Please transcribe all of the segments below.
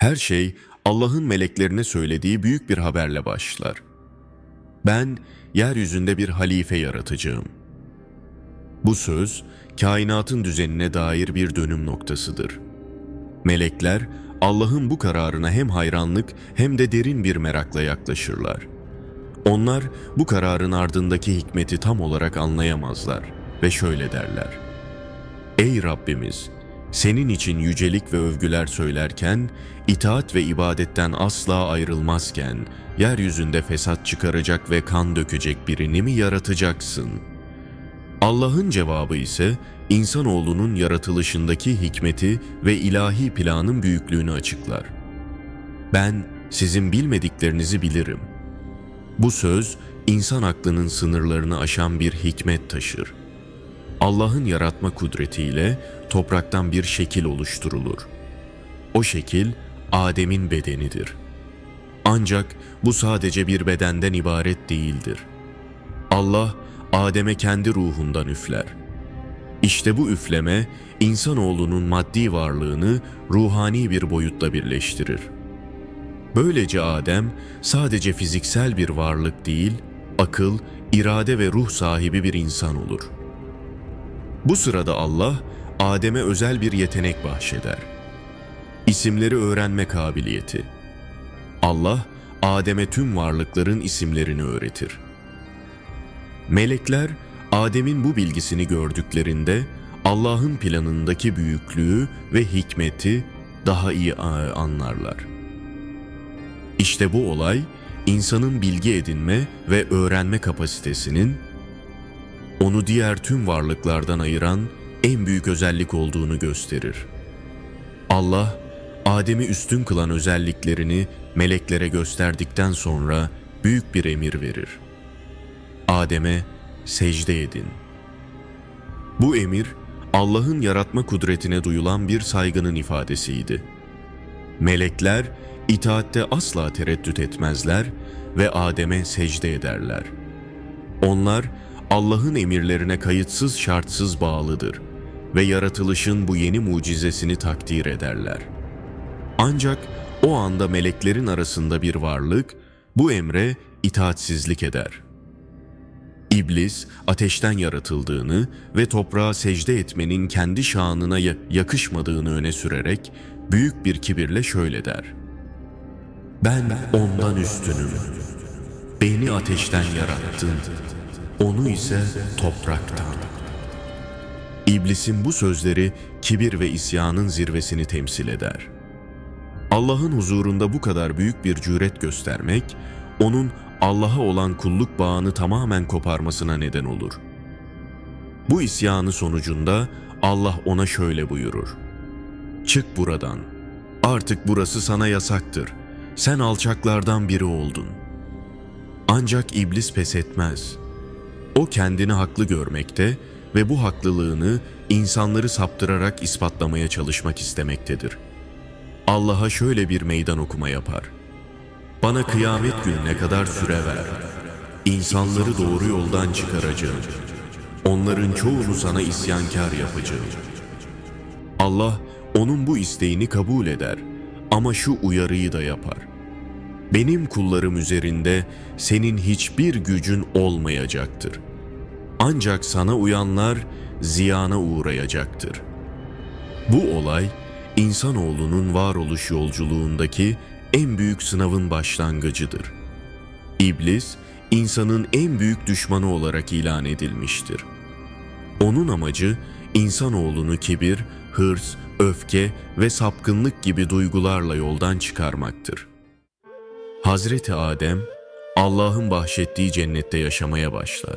Her şey Allah'ın meleklerine söylediği büyük bir haberle başlar. Ben yeryüzünde bir halife yaratacağım. Bu söz kainatın düzenine dair bir dönüm noktasıdır. Melekler Allah'ın bu kararına hem hayranlık hem de derin bir merakla yaklaşırlar. Onlar bu kararın ardındaki hikmeti tam olarak anlayamazlar ve şöyle derler. Ey Rabbimiz! Senin için yücelik ve övgüler söylerken, itaat ve ibadetten asla ayrılmazken, yeryüzünde fesat çıkaracak ve kan dökecek birini mi yaratacaksın? Allah'ın cevabı ise, insanoğlunun yaratılışındaki hikmeti ve ilahi planın büyüklüğünü açıklar. Ben sizin bilmediklerinizi bilirim. Bu söz, insan aklının sınırlarını aşan bir hikmet taşır. Allah'ın yaratma kudretiyle topraktan bir şekil oluşturulur. O şekil Adem'in bedenidir. Ancak bu sadece bir bedenden ibaret değildir. Allah Adem'e kendi ruhundan üfler. İşte bu üfleme insanoğlunun maddi varlığını ruhani bir boyutla birleştirir. Böylece Adem sadece fiziksel bir varlık değil, akıl, irade ve ruh sahibi bir insan olur. Bu sırada Allah Adem'e özel bir yetenek bahşeder. İsimleri öğrenme kabiliyeti. Allah Adem'e tüm varlıkların isimlerini öğretir. Melekler Adem'in bu bilgisini gördüklerinde Allah'ın planındaki büyüklüğü ve hikmeti daha iyi anlarlar. İşte bu olay insanın bilgi edinme ve öğrenme kapasitesinin onu diğer tüm varlıklardan ayıran en büyük özellik olduğunu gösterir. Allah, Adem'i üstün kılan özelliklerini meleklere gösterdikten sonra büyük bir emir verir. Adem'e secde edin. Bu emir, Allah'ın yaratma kudretine duyulan bir saygının ifadesiydi. Melekler itaatte asla tereddüt etmezler ve Adem'e secde ederler. Onlar Allah'ın emirlerine kayıtsız şartsız bağlıdır ve yaratılışın bu yeni mucizesini takdir ederler. Ancak o anda meleklerin arasında bir varlık bu emre itaatsizlik eder. İblis ateşten yaratıldığını ve toprağa secde etmenin kendi şanına ya- yakışmadığını öne sürerek büyük bir kibirle şöyle der. Ben ondan üstünüm. Beni ateşten yarattın. Onu ise topraktan. İblisin bu sözleri kibir ve isyanın zirvesini temsil eder. Allah'ın huzurunda bu kadar büyük bir cüret göstermek, onun Allah'a olan kulluk bağını tamamen koparmasına neden olur. Bu isyanı sonucunda Allah ona şöyle buyurur. Çık buradan. Artık burası sana yasaktır. Sen alçaklardan biri oldun. Ancak iblis pes etmez. O kendini haklı görmekte ve bu haklılığını insanları saptırarak ispatlamaya çalışmak istemektedir. Allah'a şöyle bir meydan okuma yapar. Bana kıyamet gününe kadar süre ver. İnsanları doğru yoldan çıkaracağım. Onların çoğunu sana isyankar yapacağım. Allah onun bu isteğini kabul eder ama şu uyarıyı da yapar. Benim kullarım üzerinde senin hiçbir gücün olmayacaktır. Ancak sana uyanlar ziyana uğrayacaktır. Bu olay insanoğlunun varoluş yolculuğundaki en büyük sınavın başlangıcıdır. İblis insanın en büyük düşmanı olarak ilan edilmiştir. Onun amacı insanoğlunu kibir, hırs, öfke ve sapkınlık gibi duygularla yoldan çıkarmaktır. Hazreti Adem Allah'ın bahşettiği cennette yaşamaya başlar.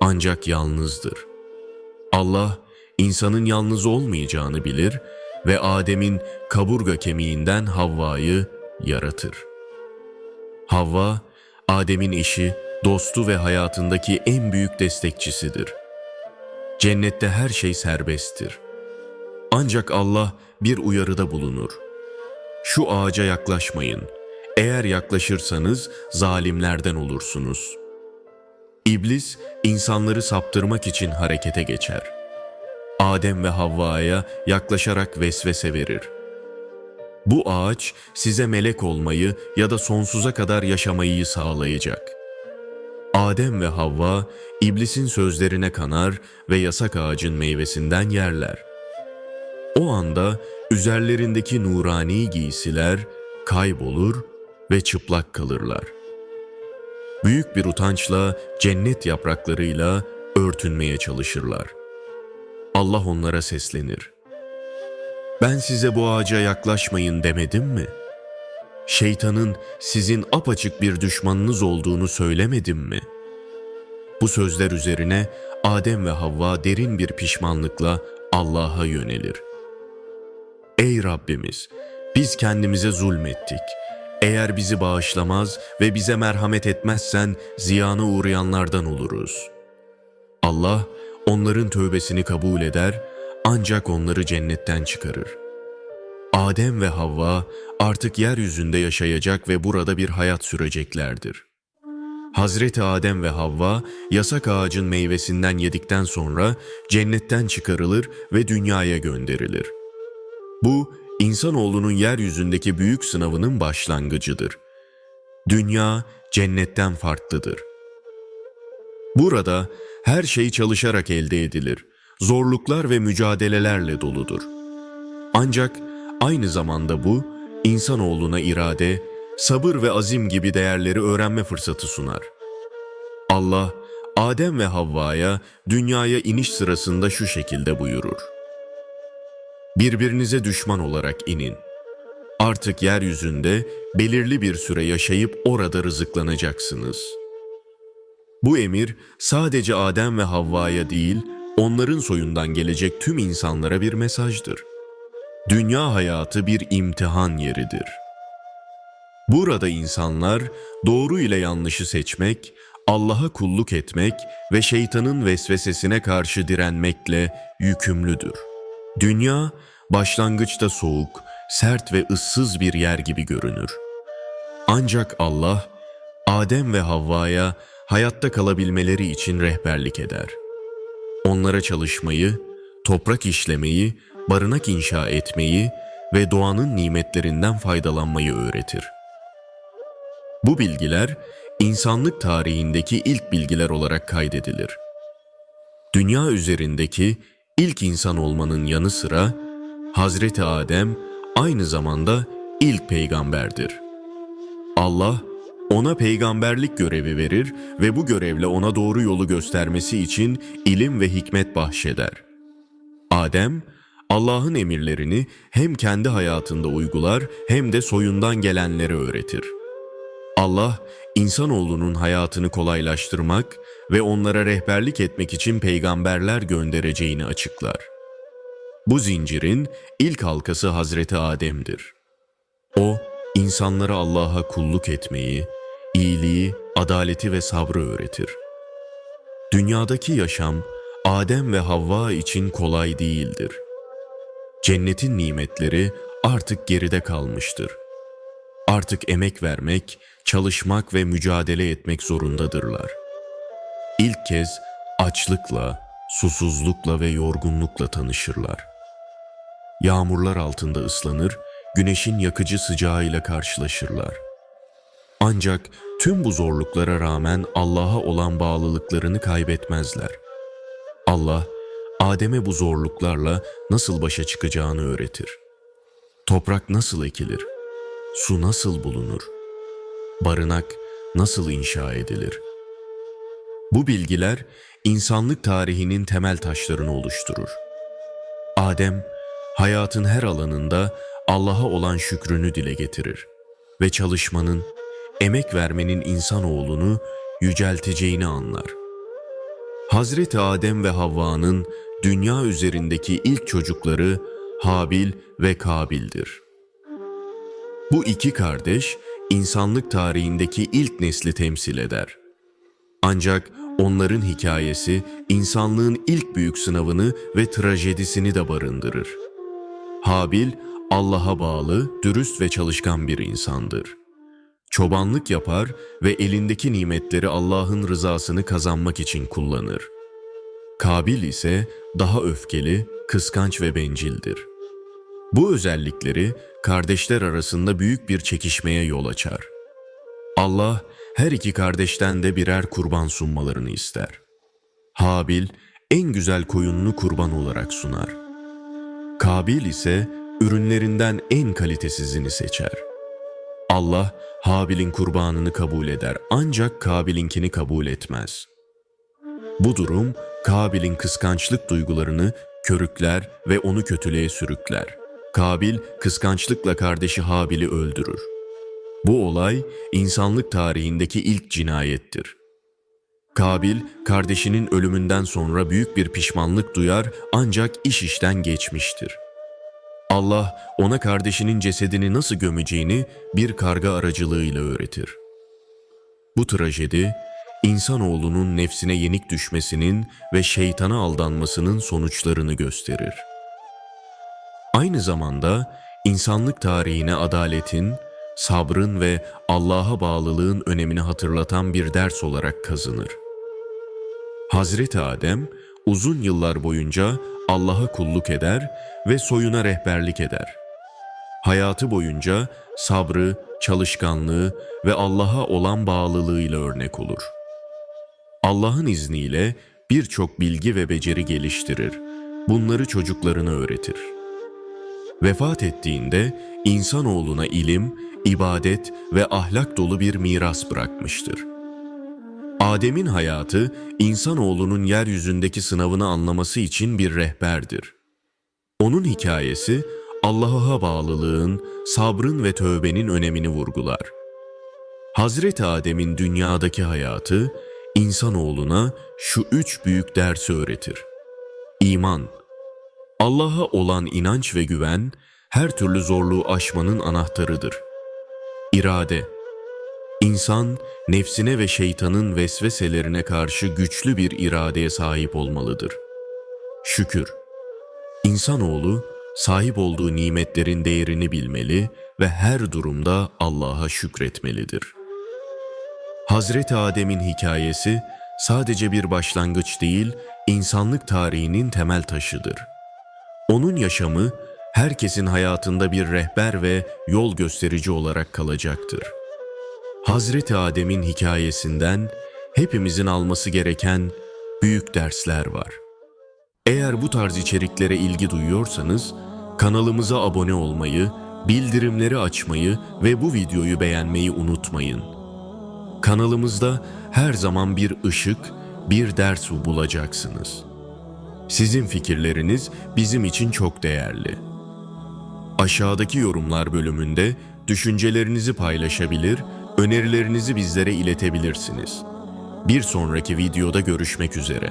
Ancak yalnızdır. Allah insanın yalnız olmayacağını bilir ve Adem'in kaburga kemiğinden Havva'yı yaratır. Havva, Adem'in eşi, dostu ve hayatındaki en büyük destekçisidir. Cennette her şey serbesttir. Ancak Allah bir uyarıda bulunur. Şu ağaca yaklaşmayın. Eğer yaklaşırsanız zalimlerden olursunuz. İblis insanları saptırmak için harekete geçer. Adem ve Havva'ya yaklaşarak vesvese verir. Bu ağaç size melek olmayı ya da sonsuza kadar yaşamayı sağlayacak. Adem ve Havva iblisin sözlerine kanar ve yasak ağacın meyvesinden yerler. O anda üzerlerindeki nurani giysiler kaybolur ve çıplak kalırlar. Büyük bir utançla cennet yapraklarıyla örtünmeye çalışırlar. Allah onlara seslenir. Ben size bu ağaca yaklaşmayın demedim mi? Şeytanın sizin apaçık bir düşmanınız olduğunu söylemedim mi? Bu sözler üzerine Adem ve Havva derin bir pişmanlıkla Allah'a yönelir. Ey Rabbimiz, biz kendimize zulmettik. Eğer bizi bağışlamaz ve bize merhamet etmezsen ziyana uğrayanlardan oluruz. Allah onların tövbesini kabul eder ancak onları cennetten çıkarır. Adem ve Havva artık yeryüzünde yaşayacak ve burada bir hayat süreceklerdir. Hazreti Adem ve Havva yasak ağacın meyvesinden yedikten sonra cennetten çıkarılır ve dünyaya gönderilir. Bu insanoğlunun yeryüzündeki büyük sınavının başlangıcıdır. Dünya cennetten farklıdır. Burada her şey çalışarak elde edilir. Zorluklar ve mücadelelerle doludur. Ancak aynı zamanda bu insanoğluna irade, sabır ve azim gibi değerleri öğrenme fırsatı sunar. Allah Adem ve Havva'ya dünyaya iniş sırasında şu şekilde buyurur. Birbirinize düşman olarak inin. Artık yeryüzünde belirli bir süre yaşayıp orada rızıklanacaksınız. Bu emir sadece Adem ve Havva'ya değil, onların soyundan gelecek tüm insanlara bir mesajdır. Dünya hayatı bir imtihan yeridir. Burada insanlar doğru ile yanlışı seçmek, Allah'a kulluk etmek ve şeytanın vesvesesine karşı direnmekle yükümlüdür. Dünya başlangıçta soğuk, sert ve ıssız bir yer gibi görünür. Ancak Allah Adem ve Havva'ya hayatta kalabilmeleri için rehberlik eder. Onlara çalışmayı, toprak işlemeyi, barınak inşa etmeyi ve doğanın nimetlerinden faydalanmayı öğretir. Bu bilgiler insanlık tarihindeki ilk bilgiler olarak kaydedilir. Dünya üzerindeki ilk insan olmanın yanı sıra Hazreti Adem aynı zamanda ilk peygamberdir. Allah ona peygamberlik görevi verir ve bu görevle ona doğru yolu göstermesi için ilim ve hikmet bahşeder. Adem, Allah'ın emirlerini hem kendi hayatında uygular hem de soyundan gelenlere öğretir. Allah, insanoğlunun hayatını kolaylaştırmak ve onlara rehberlik etmek için peygamberler göndereceğini açıklar. Bu zincirin ilk halkası Hazreti Adem'dir. O, insanlara Allah'a kulluk etmeyi, iyiliği, adaleti ve sabrı öğretir. Dünyadaki yaşam, Adem ve Havva için kolay değildir. Cennetin nimetleri artık geride kalmıştır. Artık emek vermek, çalışmak ve mücadele etmek zorundadırlar. İlk kez açlıkla, susuzlukla ve yorgunlukla tanışırlar. Yağmurlar altında ıslanır, güneşin yakıcı sıcağıyla karşılaşırlar. Ancak tüm bu zorluklara rağmen Allah'a olan bağlılıklarını kaybetmezler. Allah, Adem'e bu zorluklarla nasıl başa çıkacağını öğretir. Toprak nasıl ekilir? Su nasıl bulunur? Barınak nasıl inşa edilir? Bu bilgiler insanlık tarihinin temel taşlarını oluşturur. Adem, hayatın her alanında Allah'a olan şükrünü dile getirir ve çalışmanın, emek vermenin insanoğlunu yücelteceğini anlar. Hazreti Adem ve Havva'nın dünya üzerindeki ilk çocukları Habil ve Kabil'dir. Bu iki kardeş insanlık tarihindeki ilk nesli temsil eder. Ancak onların hikayesi insanlığın ilk büyük sınavını ve trajedisini de barındırır. Habil Allah'a bağlı, dürüst ve çalışkan bir insandır. Çobanlık yapar ve elindeki nimetleri Allah'ın rızasını kazanmak için kullanır. Kabil ise daha öfkeli, kıskanç ve bencildir. Bu özellikleri kardeşler arasında büyük bir çekişmeye yol açar. Allah her iki kardeşten de birer kurban sunmalarını ister. Habil en güzel koyununu kurban olarak sunar. Kabil ise ürünlerinden en kalitesizini seçer. Allah Habil'in kurbanını kabul eder ancak Kabil'inkini kabul etmez. Bu durum Kabil'in kıskançlık duygularını körükler ve onu kötülüğe sürükler. Kabil kıskançlıkla kardeşi Habil'i öldürür. Bu olay insanlık tarihindeki ilk cinayettir. Kabil kardeşinin ölümünden sonra büyük bir pişmanlık duyar ancak iş işten geçmiştir. Allah ona kardeşinin cesedini nasıl gömeceğini bir karga aracılığıyla öğretir. Bu trajedi insanoğlunun nefsine yenik düşmesinin ve şeytana aldanmasının sonuçlarını gösterir. Aynı zamanda insanlık tarihine adaletin, sabrın ve Allah'a bağlılığın önemini hatırlatan bir ders olarak kazınır. Hazreti Adem uzun yıllar boyunca Allah'a kulluk eder ve soyuna rehberlik eder. Hayatı boyunca sabrı, çalışkanlığı ve Allah'a olan bağlılığıyla örnek olur. Allah'ın izniyle birçok bilgi ve beceri geliştirir. Bunları çocuklarına öğretir. Vefat ettiğinde insanoğluna ilim, ibadet ve ahlak dolu bir miras bırakmıştır. Adem'in hayatı insanoğlunun yeryüzündeki sınavını anlaması için bir rehberdir. Onun hikayesi Allah'a bağlılığın, sabrın ve tövbenin önemini vurgular. Hazreti Adem'in dünyadaki hayatı insanoğluna şu üç büyük dersi öğretir. İman, Allah'a olan inanç ve güven her türlü zorluğu aşmanın anahtarıdır. İrade, İnsan nefsine ve şeytanın vesveselerine karşı güçlü bir iradeye sahip olmalıdır. Şükür, İnsanoğlu sahip olduğu nimetlerin değerini bilmeli ve her durumda Allah'a şükretmelidir. Hazreti Adem'in hikayesi sadece bir başlangıç değil, insanlık tarihinin temel taşıdır. Onun yaşamı herkesin hayatında bir rehber ve yol gösterici olarak kalacaktır. Hazreti Adem'in hikayesinden hepimizin alması gereken büyük dersler var. Eğer bu tarz içeriklere ilgi duyuyorsanız kanalımıza abone olmayı, bildirimleri açmayı ve bu videoyu beğenmeyi unutmayın. Kanalımızda her zaman bir ışık, bir ders bulacaksınız. Sizin fikirleriniz bizim için çok değerli. Aşağıdaki yorumlar bölümünde düşüncelerinizi paylaşabilir, önerilerinizi bizlere iletebilirsiniz. Bir sonraki videoda görüşmek üzere.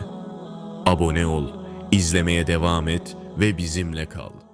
Abone ol, izlemeye devam et ve bizimle kal.